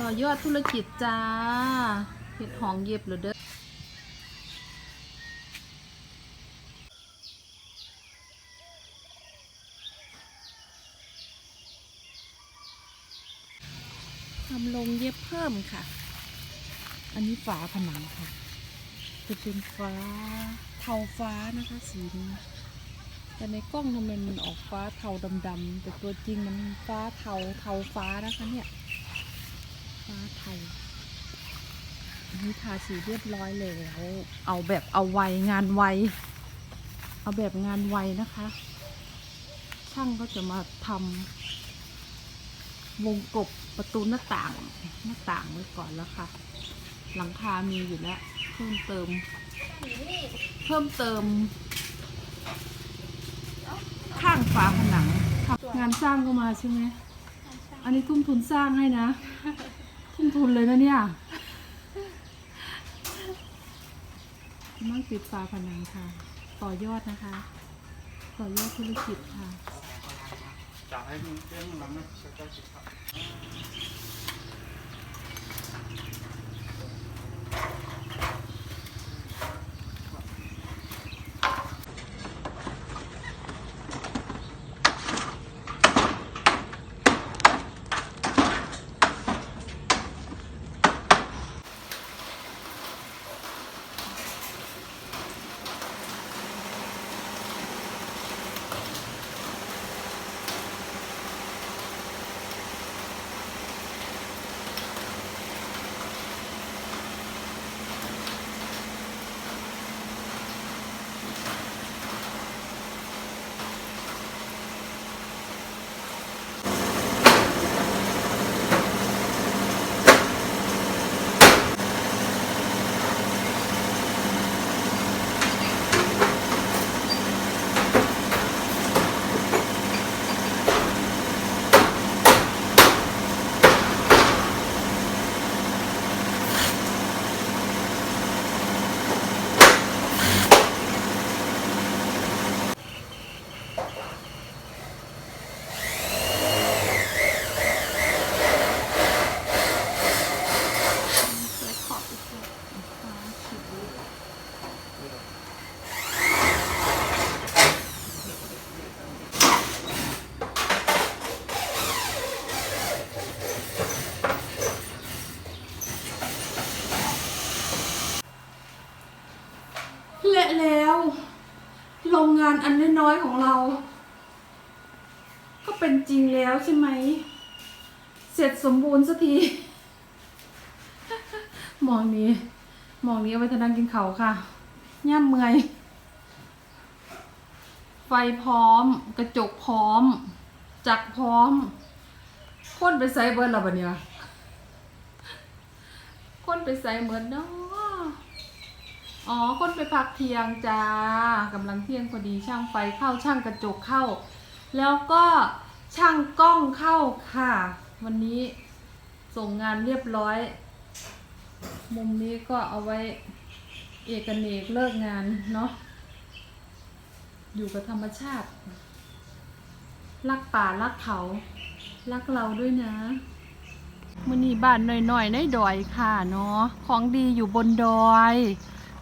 ต่อยอดธุรกิจจ้าเห็ดหองเย็บหรือเด้อทำลงเย็บเพิ่มค่ะ อันนี้ฝาผนังค่ะ จะเป็นฟ้าเทาฟ้านะคะสีนี้แต่ในกล้องทำไมมันออกฟ้าเทาดำๆแต่ตัวจริงมันฟ้าเทาเทาฟ้านะคะเนี่ย ฟ้าเทาอันนี้ทาสีเรียบร้อยแล้ว เอาแบบเอาไวงานไว เอาแบบงานไวนะคะ ช่างก็จะมาทำวงกบประตูหน้าต่างหน้าต่างไว้ก่อนแล้วค่ะ หลังคามีอยู่แล้ว เพิ่มเติม เพิ่มเติม ข้างฝาผนัง งานสร้างก็มาใช่ไหม อันนี้ทุ่มทุนสร้างให้นะ ทุ่มทุนเลยนะเนี่ยมั่งติดฝาผนังค่ะ ต่อยอดนะคะ ต่อยอดธุรกิจค่ะจะให้เรื่องมันไม่ใช่เจ้าสิครับ และแล้ว โรงงานอันน้อยๆของเรา ก็เป็นจริงแล้วใช่ไหม เสร็จสมบูรณ์สักที มองนี้ มองนี้เอาไว้ทานั่งกินเขาค่ะย่ำเมื่อย ไฟพร้อม กระจกพร้อม จักรพร้อมค้นไปใส่เบิร์ดแล้วบัดเนี่ยค้นไปใส่เหมือนเนาะ อ๋อ คนไปพักเที่ยงจ้ากำลังเที่ยงพอดีช่างไฟเข้าช่างกระจกเข้า แล้วก็ช่างกล้องเข้าค่ะ วันนี้ส่งงานเรียบร้อย มุมนี้ก็เอาไว้เอกเนกเลิกงานเนาะอยู่กับธรรมชาติ รักป่ารักเขา รักเราด้วยนะมือนี้บ้านหน่อยๆในดอยค่ะเนาะของดีอยู่บนดอย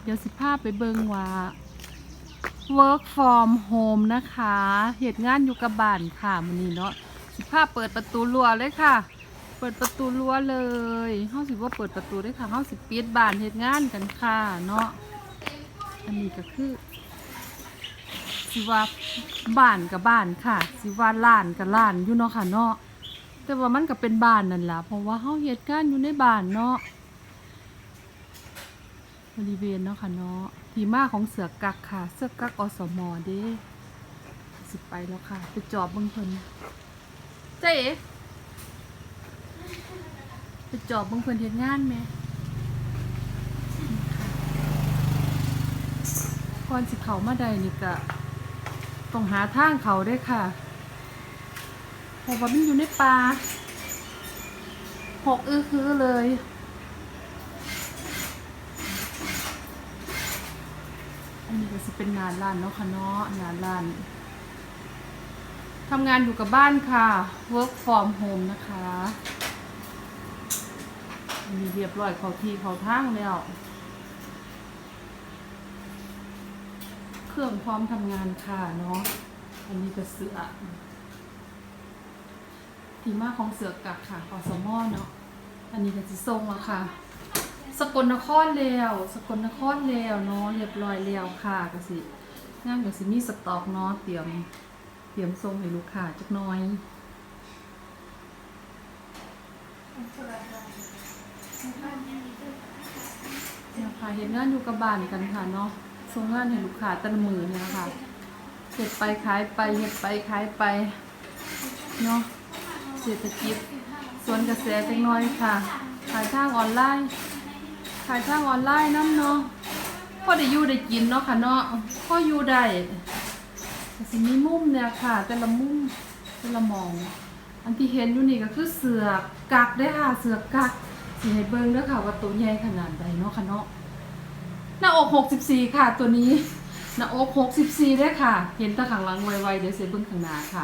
เดี๋ยวสิภาพไปเบิงว่า work from home นะคะเหตุงานอยู่กับบ้านค่ะมือนี้เนาะสิภาพเปิดประตูรั้วเลยค่ะ เปิดประตูรั้วเลยเฮาสิว่าเปิดประตูได้ค่ะเฮาสิปิดบ้านเฮ็ดงานกันค่ะเนาะอันนี้ก็คือสิว่าบ้านกับบ้านค่ะ สิว่าล้านกับล้านอยู่เนาะค่ะเนาะแต่ว่ามันก็เป็นบ้านนั่นแหละเพราะว่าเฮาเฮ็ดงานอยู่ในบ้านเนาะ บริเวณเนาะค่ะเนาะทีมาของเสือกักค่ะ เสือกักอสมอเด้สิไปแล้วค่ะ ไปจอบบิ่งเพิ่นเจ๊ไปจอบบางคนเฮ็ดงานไหมก่อนสิเขามาใดนี่ก็ต้องหาทางเขาได้ค่ะเพราะว่ามันอยู่ในป่าหกอื้อคือเลย อันนี้ก็สิเป็นงานร้านเนาะค่ะเนาะงานร้านทำงานอยู่กับบ้านค่ะ work from home นะคะอันนี้เรียบร้อยเขาที่เขาทางแล้ว เครื่องพร้อมทำงานค่ะเนาะ อันนี้ก็เสือทีมาของเสือกักค่ะขอสมอเนาะ อันนี้ก็จะทรงแล้วค่ะ สกลนครแล้วสกลนครแล้วเนาะเรียบร้อยแล้วค่ะก็สิงานก็สิมีสต็อกเนาะเตรียมเตรียมส่งให้ลูกค้าจักหน่อยเนี่ยค่ะเห็นงานอยู่กับบ้านกันค่ะเนาะส่งงานให้ลูกค้าตัละมือเนี่ยค่ะเห็ดไปขายไปเห็ดไปขายไปเนาะเศรษฐกิจส่วนกระแสจังน้อยค่ะขายทางออนไลน์ ขายทางออนไลน์นั่นเนาะพอได้อยู่ได้กินเนาะค่ะเนาะพออยู่ได้สิมีมุมเนี่ยค่ะ แต่ละมุมแต่ละมอง อันที่เห็นอยู่นี่ก็คือเสือกกักได้ค่ะเสือกกักสิให้เบิ่งด้อค่ะว่าตัวใหญ่ขนาดใดเนาะค่ะเนาะหน้าอก 64 ค่ะตัวนี้หน้าอก 64ได้ค่ะ เห็นตะข้างหลังไวๆเดี๋ยวเสียเบิ่งข้างหน้าค่ะ